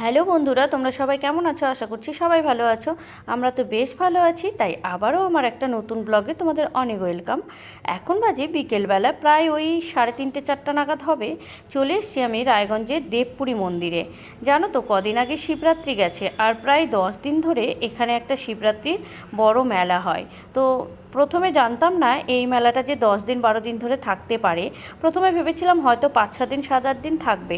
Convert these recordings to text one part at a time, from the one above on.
Hello বন্ধুরা, তোমরা সবাই কেমন আছো? আশা করছি সবাই ভালো আছো। আমরা তো বেশ ভালো আছি, তাই আবারও আমার একটা নতুন ব্লগে তোমাদের অনেক ওয়েলকাম। এখন বাজে বিকেলবেলা, প্রায় ওই সাড়ে তিনটে, চারটা নাগাদ হবে। চলে এসছি আমি রায়গঞ্জের দেবপুরী মন্দিরে। জানো তো, কদিন আগে শিবরাত্রি গেছে, আর প্রায় দশ দিন ধরে এখানে একটা শিবরাত্রির বড় মেলা হয়। তো প্রথমে জানতাম না, এই মেলাটা যে দশ দিন, বারো দিন ধরে থাকতে পারে। প্রথমে ভেবেছিলাম হয়তো পাঁচ, ছ দিন, সাত, আট দিন থাকবে।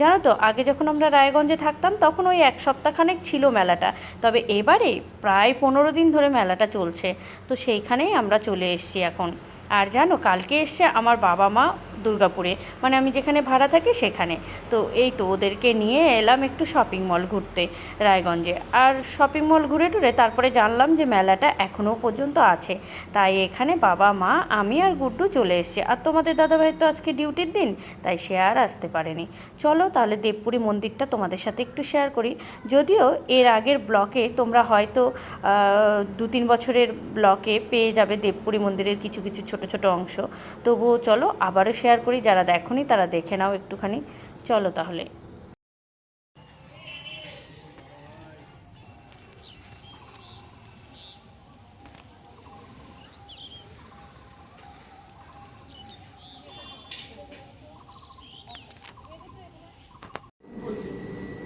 জানো তো, আগে যখন আমরা রায়গঞ্জে থাকতাম তখন ওই এক সপ্তাহখানেক ছিল মেলাটা। তবে এবারে প্রায় পনেরো দিন ধরে মেলাটা চলছে। তো সেইখানেই আমরা চলে এসছি এখন। আর জানো, কালকে এসছে আমার বাবা মা দুর্গাপুরে। মানে আমি যেখানে ভাড়া থাকি সেখানে। তো এই তো ওদেরকে নিয়ে এলাম একটু শপিং মল ঘুরতে রায়গঞ্জে। আর শপিং মল ঘুরে টুরে তারপরে জানলাম যে মেলাটা এখনও পর্যন্ত আছে। তাই এখানে বাবা, মা, আমি আর গুড্ডু চলে এসেছি। আর তোমাদের দাদাভাইয়ের তো আজকে ডিউটির দিন, তাই সে আর আসতে পারেনি। চলো তাহলে দেবপুরী মন্দিরটা তোমাদের সাথে একটু শেয়ার করি। যদিও এর আগের ব্লকে তোমরা হয়তো দু তিন বছরের ব্লকে পেয়ে যাবে দেবপুরী মন্দিরের কিছু কিছু ছোট ছোট অংশ। তবুও চলো আবারও শেয়ার করি, যারা দেখোনি তারা দেখে নাও একটুখানি। চলো তাহলে।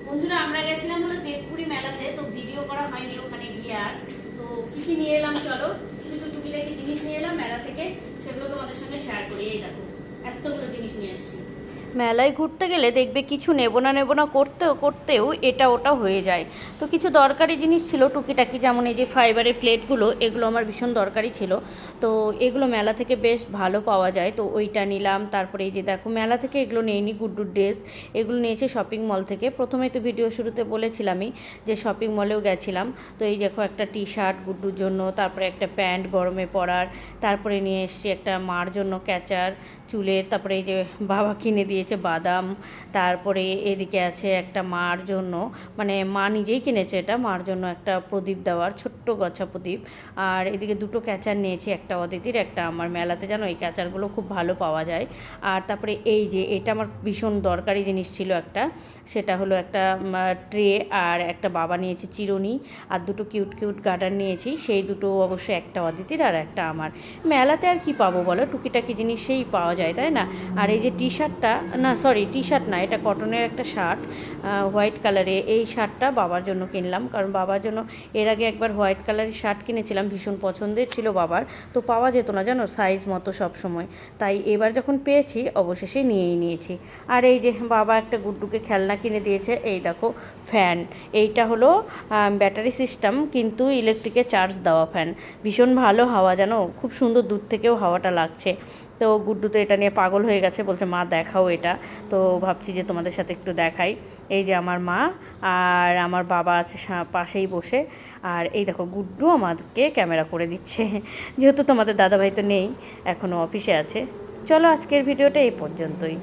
বন্ধুরা, আমরা গেছিলাম দেবপুরি মেলাতে, তো ভিডিও করা হয়নি ওখানে গিয়ে আর। তো কি কি নিয়ে এলাম, চলো। কিছু টুকিটাকি জিনিস নিয়ে এলাম মেলা থেকে, সেগুলো তোমাদের সঙ্গে শেয়ার করি। দেখো এতগুলো জিনিস নিয়ে এসেছি মেলায় ঘুরতে গেলে দেখবে কিছু নেব না নেব না করতেও করতেও এটা ওটা হয়ে যায়। তো কিছু দরকারি জিনিস ছিল টুকিটাকি, যেমন এই যে ফাইবারের প্লেটগুলো, এগুলো আমার ভীষণ দরকারি ছিল। তো এগুলো মেলা থেকে বেশ ভালো পাওয়া যায়। তো ওইটা নিলাম, তারপরে এই যে দেখো, মেলা থেকে এগুলো নেইনি, গুড্ডুর ড্রেস, এগুলো নিয়েছে শপিং মল থেকে। প্রথমে তো ভিডিও শুরুতে বলেছিলামই যে শপিং মলেও গেছিলাম। তো এই দেখো একটা টি শার্ট গুড্ডুর জন্য, তারপরে একটা প্যান্ট গরমে পরার, তারপরে নিয়ে এসেছি একটা মার জন্য ক্যাচার চুলের, তারপরে এই যে বাবা কিনে দিয়েছে বাদাম, তারপরে এদিকে আছে একটা মার জন্য মানে মা নিজেই কিনেছে এটা, মার জন্য একটা প্রদীপ দেওয়ার, ছোট্ট গছা প্রদীপ। আর এদিকে দুটো ক্যাচার নিয়েছি, একটা অদিতির, একটা আমার মেলাতে, জানো? এই ক্যাচারগুলো খুব ভালো পাওয়া যায়। আর তারপরে এই যে, এটা আমার ভীষণ দরকারি জিনিস ছিল একটা, সেটা হলো একটা ট্রে আর একটা বাবা নিয়েছে চিরুনি, আর দুটো কিউট কিউট গার্ডার নিয়েছি, সেই দুটো অবশ্যই একটা অদিতির আর একটা আমার। মেলাতে আর কি পাবো বলো? টুকিটাকি জিনিস সেই পাওয়া যায়, তাই না? আর এই যে টি শার্টটা না সরি টি শার্ট না, এটা কটনের একটা শার্ট হোয়াইট কালারে এই শার্টটা বাবার জন্য কিনলাম, কারণ বাবার জন্য এর আগে একবার হোয়াইট কালারের শার্ট কিনেছিলাম, ভীষণ পছন্দের ছিল বাবার। তো পাওয়া যেত না, জানো সাইজ মতো সব সময়। তাই এবার যখন পেয়েছি, অবশেষে নিয়েই নিয়েছি। আর এই যে বাবা একটা গুড্ডুকে খেলনা কিনে দিয়েছে, এই দেখো ফ্যান এইটা হলো ব্যাটারি সিস্টেম কিন্তু ইলেকট্রিকে চার্জ দেওয়া ফ্যান ভীষণ ভালো হাওয়া, জানো, খুব সুন্দর দূর থেকেও হাওয়াটা লাগছে। তো গুড্ডু তো এটা নিয়ে পাগল হয়ে গেছে, বলছে, মা, দেখাও এটা। তো ভাবছি যে তোমাদের সাথে একটু দেখাই। এই যে আমার মা আর আমার বাবা আছে পাশেই বসে। আর এই দেখো, গুড্ডু আমাদেরকে ক্যামেরা করে দিচ্ছে। যেহেতু তোমাদের দাদাভাই তো নেই এখনও অফিসে আছে। চলো আজকের ভিডিওটা এই পর্যন্তই।